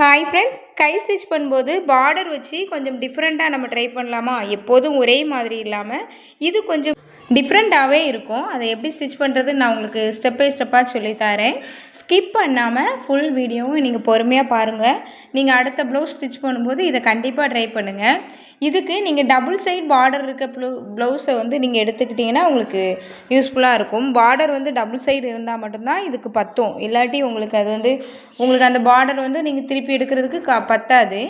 Hi friends கை stitch பண்ணும்போது border வச்சு கொஞ்சம் டிஃப்ரெண்ட்டாக நம்ம ட்ரை பண்ணலாமா? எப்போதும் ஒரே மாதிரி இல்லாமல் இது கொஞ்சம் டிஃப்ரெண்ட்டாகவே இருக்கும். அதை எப்படி ஸ்டிச் பண்ணுறதுன்னு நான் உங்களுக்கு ஸ்டெப் பை ஸ்டெப்பாக சொல்லித்தரேன் ஸ்கிப் பண்ணாமல் ஃபுல் வீடியோவும் நீங்கள் பொறுமையாக பாருங்கள் நீங்கள் அடுத்த ப்ளவுஸ் ஸ்டிச் பண்ணும்போது இதை கண்டிப்பாக ட்ரை பண்ணுங்கள் இதுக்கு நீங்கள் டபுள் சைட் பார்டர் இருக்க ப்ளூ ப்ளவுஸை வந்து நீங்கள் எடுத்துக்கிட்டிங்கன்னா உங்களுக்கு யூஸ்ஃபுல்லாக இருக்கும். பார்டர் வந்து டபுள் சைடு இருந்தால் மட்டும்தான் இதுக்கு பத்தும். இல்லாட்டி உங்களுக்கு அது வந்து உங்களுக்கு அந்த பார்டர் வந்து நீங்கள் திருப்பி எடுக்கிறதுக்கு க பத்தாது.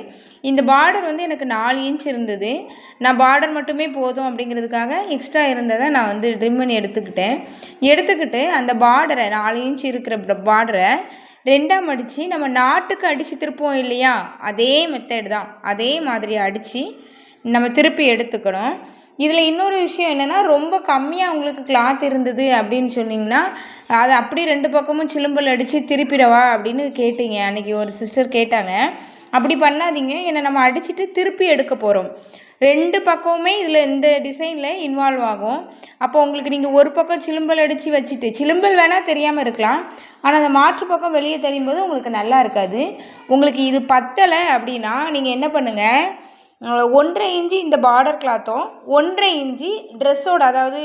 இந்த பார்டர் வந்து எனக்கு நாலு இன்ச் இருந்தது. நான் பார்டர் மட்டுமே போதும் அப்படிங்கிறதுக்காக எக்ஸ்ட்ரா இருந்ததை நான் வந்து ட்ரிம் பண்ணி எடுத்துக்கிட்டேன். எடுத்துக்கிட்டு அந்த பார்டரை நாலு இன்ச் இருக்கிற பார்டரை ரெண்டாக மடித்து நம்ம நாட்டுக்கு அடித்து திருப்போம் இல்லையா? அதே மெத்தட் தான். அதே மாதிரி அடித்து நம்ம திருப்பி எடுத்துக்கணும். இதில் இன்னொரு விஷயம் என்னென்னா ரொம்ப கம்மியாக உங்களுக்கு கிளாத் இருந்தது அப்படின்னு சொன்னிங்கன்னா அதை அப்படியே ரெண்டு பக்கமும் சிலும்பல் அடித்து திருப்பிடவா அப்படின்னு கேட்டீங்க. அன்றைக்கி ஒரு சிஸ்டர் கேட்டாங்க. அப்படி பண்ணாதீங்க. ஏன்னா நம்ம அடிச்சுட்டு திருப்பி எடுக்க போகிறோம் ரெண்டு பக்கமுமே இதில் இந்த டிசைனில் இன்வால்வ் ஆகும். அப்போ உங்களுக்கு நீங்கள் ஒரு பக்கம் சிலும்பல் அடித்து வச்சுட்டு சிலும்பல் வேணால் தெரியாமல் இருக்கலாம். ஆனால் அந்த மாற்று பக்கம் வெளியே தெரியும் போது உங்களுக்கு நல்லா இருக்காது. உங்களுக்கு இது பத்தலை அப்படின்னா நீங்கள் என்ன பண்ணுங்கள் ஒன்றரை இன்ச்சு இந்த பார்டர் கிளாத்தும் ஒன்றரை இன்ச்சு ட்ரெஸ்ஸோட அதாவது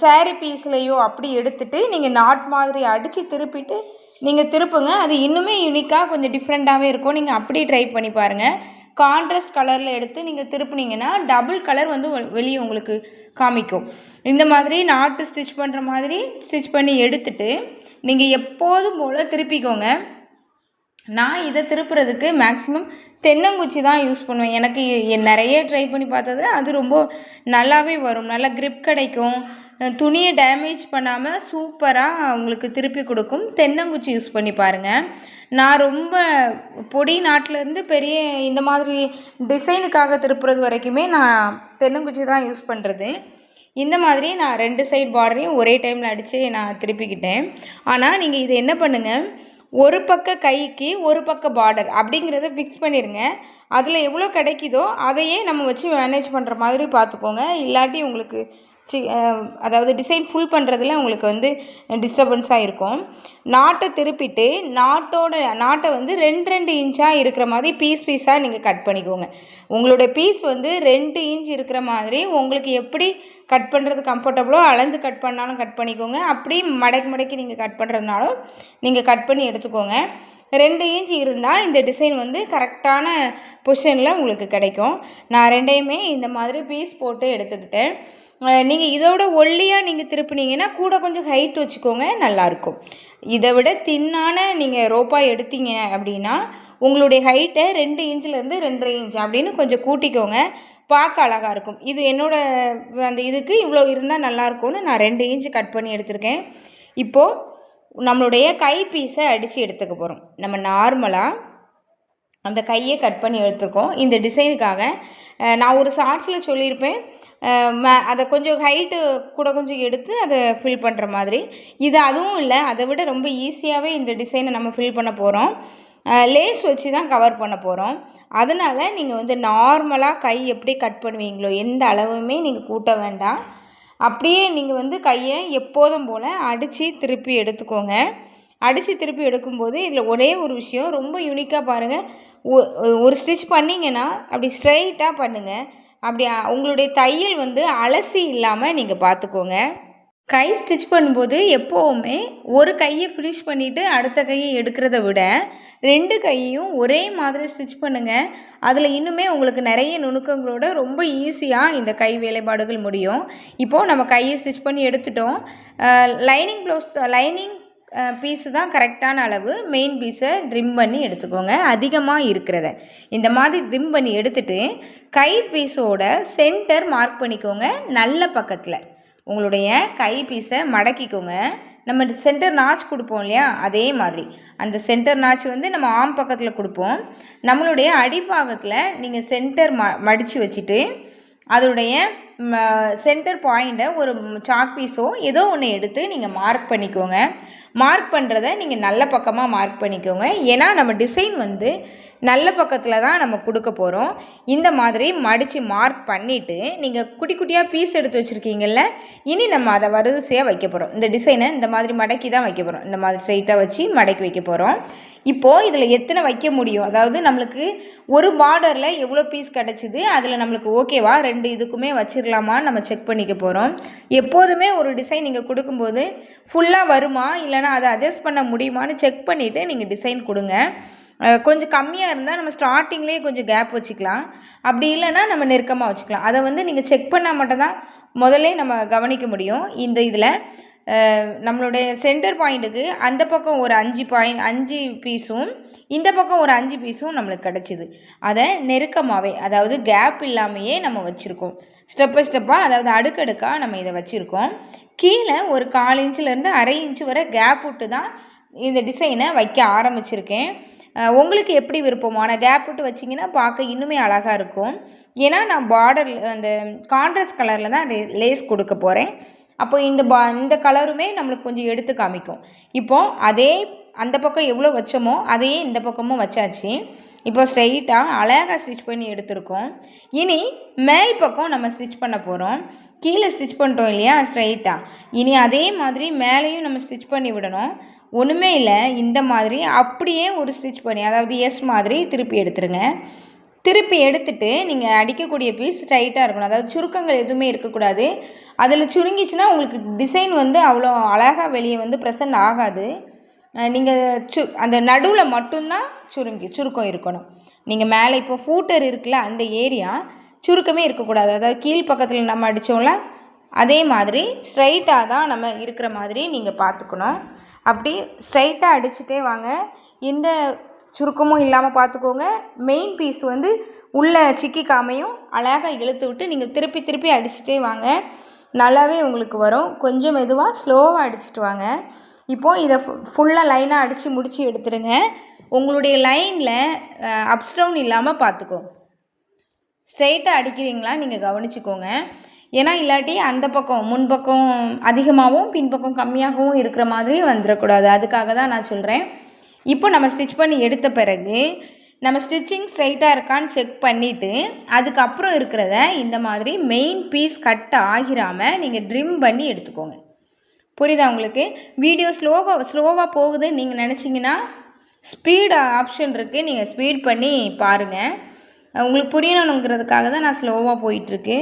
சேரீ பீஸ்லேயோ அப்படி எடுத்துகிட்டு நீங்கள் நாட் மாதிரி அடித்து திருப்பிட்டு நீங்கள் திருப்புங்க. அது இன்னுமே யூனிக்காக கொஞ்சம் டிஃப்ரெண்ட்டாகவே இருக்கும். நீங்கள் அப்படி ட்ரை பண்ணி பாருங்கள் கான்ட்ராஸ்ட் கலரில் எடுத்து நீங்கள் திருப்புனீங்கன்னா டபுள் கலர் வந்து வெளியே உங்களுக்கு காமிக்கும். இந்த மாதிரி நாட்டு ஸ்டிச் பண்ணுற மாதிரி ஸ்டிச் பண்ணி எடுத்துட்டு நீங்கள் எப்போதும் போல் திருப்பிக்கோங்க. நான் இதை திருப்புறதுக்கு மேக்ஸிமம் தென்னங்குச்சி தான் யூஸ் பண்ணுவேன். எனக்கு நிறைய ட்ரை பண்ணி பார்த்ததுல அது ரொம்ப நல்லாவே வரும். நல்லா க்ரிப் கிடைக்கும். துணியை டேமேஜ் பண்ணாமல் சூப்பராக உங்களுக்கு திருப்பி கொடுக்கும். தென்னங்குச்சி யூஸ் பண்ணி பாருங்கள் நான் ரொம்ப பொடி நாட்டிலேருந்து பெரிய இந்த மாதிரி டிசைனுக்காக திருப்புறது வரைக்குமே நான் தென்னங்குச்சி தான் யூஸ் பண்ணுறது இந்த மாதிரி நான் ரெண்டு சைட் பார்டரையும் ஒரே டைமில் அடித்து நான் திருப்பிக்கிட்டேன். ஆனால் நீங்கள் இது என்ன பண்ணுங்கள் ஒரு பக்க கைக்கு ஒரு பக்க பார்டர் அப்படிங்கிறத ஃபிக்ஸ் பண்ணிடுங்க அதில் எவ்வளோ கிடைக்குதோ அதையே நம்ம வச்சு மேனேஜ் பண்ணுற மாதிரி பார்த்துக்கோங்க. இல்லாட்டி உங்களுக்கு சி அதாவது டிசைன் ஃபுல் பண்ணுறதுல உங்களுக்கு வந்து டிஸ்டர்பன்ஸாக இருக்கும். நாட்டை திருப்பிட்டு நாட்டோட நாட்டை வந்து ரெண்டு ரெண்டு இன்ச்சாக இருக்கிற மாதிரி பீஸ் பீஸாக நீங்கள் கட் பண்ணிக்கோங்க. உங்களுடைய பீஸ் வந்து ரெண்டு இன்ச் இருக்கிற மாதிரி உங்களுக்கு எப்படி கட் பண்ணுறது கம்ஃபர்டபுளோ அளந்து கட் பண்ணாலும் கட் பண்ணிக்கோங்க. அப்படி மடக்கி மடக்கி நீங்கள் கட் பண்ணுறதுனாலும் நீங்கள் கட் பண்ணி எடுத்துக்கோங்க. ரெண்டு இன்ச் இருந்தால் இந்த டிசைன் வந்து கரெக்டான பொசிஷனில் உங்களுக்கு கிடைக்கும். நான் ரெண்டையுமே இந்த மாதிரி பீஸ் போட்டு எடுத்துக்கிட்டேன். நீங்கள் இதோட ஒல்லியாக நீங்கள் திருப்பினீங்கன்னா கூட கொஞ்சம் ஹைட் வச்சுக்கோங்க நல்லாயிருக்கும் இதை விட தின்னான நீங்கள் ரோப்பாக எடுத்தீங்க அப்படின்னா உங்களுடைய ஹைட்டை ரெண்டு இன்ச்சிலேருந்து ரெண்டரை இன்ச் அப்படின்னு கொஞ்சம் கூட்டிக்கோங்க. பார்க்க அழகாக இருக்கும். இது என்னோடய அந்த இதுக்கு இவ்வளோ இருந்தால் நல்லாயிருக்கும்னு நான் ரெண்டு இன்ச்சு கட் பண்ணி எடுத்திருக்கேன். இப்போது நம்மளுடைய கை பீஸை அடித்து எடுத்துக்க போகிறோம் நம்ம நார்மலாக அந்த கையை கட் பண்ணி எடுத்துருக்கோம். இந்த டிசைனுக்காக நான் ஒரு ஷார்ட்ஸில் சொல்லியிருப்பேன். அதை கொஞ்சம் ஹைட்டு கூட கொஞ்சம் எடுத்து அதை ஃபில் பண்ணுற மாதிரி. இது அதுவும் இல்லை அதை விட ரொம்ப ஈஸியாகவே இந்த டிசைனை நம்ம ஃபில் பண்ண போகிறோம் லேஸ் வச்சு தான் கவர் பண்ண போகிறோம் அதனால் நீங்கள் வந்து நார்மலாக கை எப்படி கட் பண்ணுவீங்களோ எந்த அளவுமே நீங்கள் கூட்ட வேண்டாம். அப்படியே நீங்கள் வந்து கையை எப்போதும் போல் அடித்து திருப்பி எடுத்துக்கோங்க. அடித்து திருப்பி எடுக்கும்போது இதில் ஒரே ஒரு விஷயம் ரொம்ப யூனிக்காக பாருங்கள் ஒரு ஸ்டிச் பண்ணிங்கன்னா அப்படி ஸ்ட்ரைட்டாக பண்ணுங்கள் அப்படி உங்களுடைய தையல் வந்து அலசி இல்லாமல் நீங்கள் பார்த்துக்கோங்க கை ஸ்டிச் பண்ணும்போது எப்போவுமே ஒரு கையை ஃபினிஷ் பண்ணிவிட்டு அடுத்த கையை எடுக்கிறத விட ரெண்டு கையையும் ஒரே மாதிரி ஸ்டிச் பண்ணுங்கள் அதில் இன்னுமே உங்களுக்கு நிறைய நுணுக்கங்களோட ரொம்ப ஈஸியாக இந்த கை வேலைப்பாடுகள் முடியும். இப்போது நம்ம கையை ஸ்டிச் பண்ணி எடுத்துட்டோம். லைனிங் ப்ளவுஸ் லைனிங் பீஸு தான் கரெக்டான அளவு. மெயின் பீஸை ட்ரிம் பண்ணி எடுத்துக்கோங்க. அதிகமாக இருக்கிறத. இந்த மாதிரி ட்ரிம் பண்ணி எடுத்துட்டு கை பீஸோட சென்டர் மார்க் பண்ணிக்கோங்க. நல்ல பக்கத்தில். உங்களுடைய கை பீஸை மடக்கிக்கோங்க. நம்ம சென்டர் நாச் கொடுப்போம் இல்லையா? அதே மாதிரி. அந்த சென்டர் நாச் வந்து நம்ம ஆம் பக்கத்தில் கொடுப்போம். நம்மளுடைய அடிப்பாகத்தில் நீங்கள் சென்டர் ம மடித்து வச்சுட்டு அதோடைய சென்டர் பாயிண்ட்டை ஒரு சாக் பீஸோ ஏதோ ஒன்று எடுத்து நீங்கள் மார்க் பண்ணிக்கோங்க. மார்க் பண்ணுறத நீங்கள் நல்ல பக்கமாக மார்க் பண்ணிக்கோங்க. ஏன்னா நம்ம டிசைன் வந்து நல்ல பக்கத்தில் தான் நம்ம கொடுக்க போகிறோம் இந்த மாதிரி மடித்து மார்க் பண்ணிவிட்டு நீங்கள் குட்டி குட்டியாக பீஸ் எடுத்து வச்சுருக்கீங்கல்ல இனி நம்ம அதை வரிசையாக வைக்க போகிறோம் இந்த டிசைனை இந்த மாதிரி மடக்கி தான் வைக்க போகிறோம் இந்த மாதிரி ஸ்ட்ரைட்டாக வச்சு மடக்கி வைக்க போகிறோம் இப்போது இதில் எத்தனை வைக்க முடியும்? அதாவது நம்மளுக்கு ஒரு பார்டரில் எவ்வளோ பீஸ் கிடச்சிது? அதில் நம்மளுக்கு ஓகேவா ரெண்டு இதுக்குமே வச்சிடலாமான்னு நம்ம செக் பண்ணிக்க போகிறோம் எப்போதுமே ஒரு டிசைன் நீங்கள் கொடுக்கும்போது ஃபுல்லாக வருமா? இல்லைனா அதை அட்ஜஸ்ட் பண்ண முடியுமான்னு செக் பண்ணிவிட்டு நீங்கள் டிசைன் கொடுங்க. கொஞ்சம் கம்மியாக இருந்தால் நம்ம ஸ்டார்டிங்லேயே கொஞ்சம் கேப் வச்சுக்கலாம். அப்படி இல்லைன்னா நம்ம நெருக்கமாக வச்சுக்கலாம். அதை வந்து நீங்கள் செக் பண்ணால் மட்டும்தான் முதல்ல நம்ம கவனிக்க முடியும். இந்த இதில் நம்மளுடைய சென்டர் பாயிண்ட்டுக்கு அந்த பக்கம் ஒரு அஞ்சு பாயிண்ட் அஞ்சு பீஸும் இந்த பக்கம் ஒரு அஞ்சு பீஸும் நம்மளுக்கு கிடச்சிது. அதை நெருக்கமாகவே அதாவது கேப் இல்லாமையே நம்ம வச்சுருக்கோம். ஸ்டெப் பை ஸ்டெப்பாக அதாவது அடுக்கடுக்காக நம்ம இதை வச்சுருக்கோம். கீழே ஒரு கால் இன்ச்சிலேருந்து அரை இன்ச்சு வரை கேப் விட்டு தான் இந்த டிசைனை வைக்க ஆரம்பிச்சிருக்கேன். உங்களுக்கு எப்படி விருப்பமான கேப் விட்டு வச்சிங்கன்னா பார்க்க இன்னுமே அழகாக இருக்கும். ஏன்னா நான் பார்டர் அந்த கான்ட்ராஸ்ட் கலரில் தான் லேஸ் கொடுக்க போகிறேன் அப்போ இந்த பா இந்த கலருமே நம்மளுக்கு கொஞ்சம் எடுத்து காமிக்கும். இப்போது அதே அந்த பக்கம் எவ்வளோ வச்சோமோ அதையே இந்த பக்கமும் வச்சாச்சு. இப்போ ஸ்ட்ரைட்டாக அழகாக ஸ்டிச் பண்ணி எடுத்திருக்கோம். இனி மேல் பக்கம் நம்ம ஸ்டிச் பண்ண போகிறோம் கீழே ஸ்டிச் பண்ணிட்டோம் இல்லையா ஸ்ட்ரைட்டாக இனி அதே மாதிரி மேலேயும் நம்ம ஸ்டிச் பண்ணி விடணும். ஒன்றுமே இல்லை இந்த மாதிரி அப்படியே ஒரு ஸ்டிச் பண்ணி அதாவது எஸ் மாதிரி திருப்பி எடுத்துருங்க. திருப்பி எடுத்துட்டு நீங்கள் அடிக்கக்கூடிய பீஸ் ஸ்ட்ரைட்டாக இருக்கணும். அதாவது சுருக்கங்கள் எதுவுமே இருக்கக்கூடாது. அதில் சுருங்கிச்சுன்னா உங்களுக்கு டிசைன் வந்து அவ்வளோ அழகாக வெளியே வந்து ப்ரெசன்ட் ஆகாது. நீங்கள் சு அந்த நடுவில் மட்டும்தான் சுருங்கி சுருக்கம் இருக்கணும். நீங்கள் மேலே இப்போ ஃபூட்டர் இருக்குல்ல அந்த ஏரியா சுருக்கமே இருக்கக்கூடாது. அதாவது கீழ் பக்கத்தில் நம்ம அடித்தோம்ல அதே மாதிரி ஸ்ட்ரைட்டாக தான் நம்ம இருக்கிற மாதிரி நீங்கள் பார்த்துக்கணும். அப்படி ஸ்ட்ரைட்டாக அடிச்சுட்டே வாங்க. எந்த சுருக்கமும் இல்லாமல் பார்த்துக்கோங்க. மெயின் பீஸ் வந்து உள்ளே சிக்கிக்காமையும் அழகாக இழுத்து விட்டு நீங்கள் திருப்பி திருப்பி அடிச்சுட்டே வாங்க. நல்லாவே உங்களுக்கு வரும். கொஞ்சம் மெதுவாக ஸ்லோவாக அடிச்சிட்டு வாங்க. இப்போது இதை ஃபுல்லாக லைனாக அடித்து முடித்து எடுத்துடுங்க உங்களுடைய லைனில் அப்ஸ் டவுன் இல்லாமல் பார்த்துக்கோங்க ஸ்ட்ரெயிட்டாக அடிக்கிறீங்களா நீங்கள் கவனிச்சுக்கோங்க. ஏன்னா இல்லாட்டி அந்த பக்கம் முன்பக்கம் அதிகமாகவும் பின்பக்கம் கம்மியாகவும் இருக்கிற மாதிரி வந்துடக்கூடாது அதுக்காக தான் நான் சொல்கிறேன் இப்போ நம்ம ஸ்டிச் பண்ணி எடுத்த பிறகு நம்ம ஸ்டிச்சிங் ஸ்ட்ரைட்டாக இருக்கான்னு செக் பண்ணிவிட்டு அதுக்கப்புறம் இருக்கிறத இந்த மாதிரி மெயின் பீஸ் கட் ஆகிராமல் நீங்கள் ட்ரிம் பண்ணி எடுத்துக்கோங்க. புரியுதா உங்களுக்கு? வீடியோ ஸ்லோவாக ஸ்லோவாக போகுது நீங்கள் நினச்சிங்கன்னா ஸ்பீடு ஆப்ஷன் இருக்குது நீங்கள் ஸ்பீட் பண்ணி பாருங்கள் உங்களுக்கு புரியணுங்கிறதுக்காக தான் நான் ஸ்லோவாக போயிட்டுருக்கு.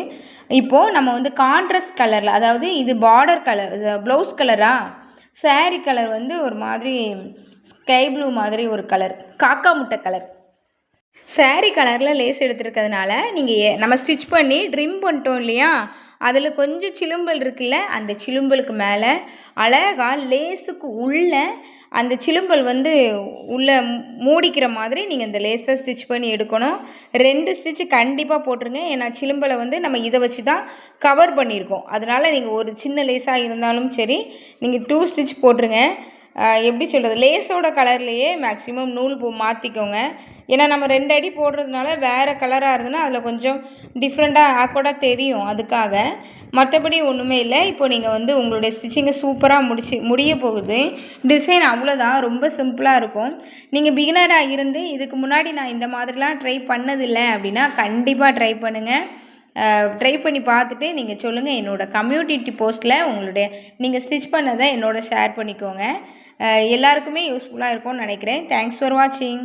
இப்போது நம்ம வந்து கான்ட்ராஸ்ட் கலரில் அதாவது இது பார்டர் கலர் ப்ளவுஸ் கலரா saree கலர் வந்து ஒரு மாதிரி ஸ்கை ப்ளூ மாதிரி ஒரு கலர் காக்கா முட்டை கலர் saree கலரில் லேஸ் எடுத்துருக்கிறதுனால நீங்கள் நம்ம ஸ்டிச் பண்ணி ட்ரிம் பண்ணிட்டோம் இல்லையா? அதில் கொஞ்சம் சிலும்பல் இருக்குல்ல அந்த சிலும்பலுக்கு மேலே அழகாக லேஸுக்கு உள்ள அந்த சிலும்பல் வந்து உள்ளே மூடிக்கிற மாதிரி நீங்கள் இந்த லேஸை ஸ்டிச் பண்ணி எடுக்கணும். ரெண்டு ஸ்டிச் கண்டிப்பாக போட்டுருங்க. ஏன்னா சிலும்பலை வந்து நம்ம இதை வச்சு தான் கவர் பண்ணியிருக்கோம். அதனால் நீங்கள் ஒரு சின்ன லேஸாக இருந்தாலும் சரி நீங்கள் டூ ஸ்டிச் போட்டுருங்க. எப்படி சொல்கிறது லேஸோட கலர்லேயே மேக்ஸிமம் நூல் போ மாற்றிக்கோங்க ஏன்னா நம்ம ரெண்டு அடி போடுறதுனால வேறு கலராக இருந்ததுன்னா அதில் கொஞ்சம் டிஃப்ரெண்ட்டாக ஆக்வர்டாக தெரியும் அதுக்காக. மற்றபடி ஒன்றுமே இல்லை. இப்போ நீங்கள் வந்து உங்களுடைய ஸ்டிச்சிங்கை சூப்பராக முடிச்சு முடிய போகுது. டிசைன் அவ்வளோதான் ரொம்ப சிம்பிளாக இருக்கும். நீங்கள் பிகினராக இருந்து இதுக்கு முன்னாடி நான் இந்த மாதிரிலாம் ட்ரை பண்ணதில்லை அப்படின்னா கண்டிப்பாக ட்ரை பண்ணுங்கள் ட்ரை பண்ணி பார்த்துட்டு நீங்கள் சொல்லுங்கள் என்னோடய கம்யூனிட்டி போஸ்ட்டில் உங்களுடைய நீங்கள் ஸ்டிச் பண்ணதை என்னோட ஷேர் பண்ணிக்கோங்க. எல்லாருக்குமே யூஸ்ஃபுல்லாக இருக்கும்னு நினைக்கிறேன். தேங்க்ஸ் ஃபார் வாட்சிங்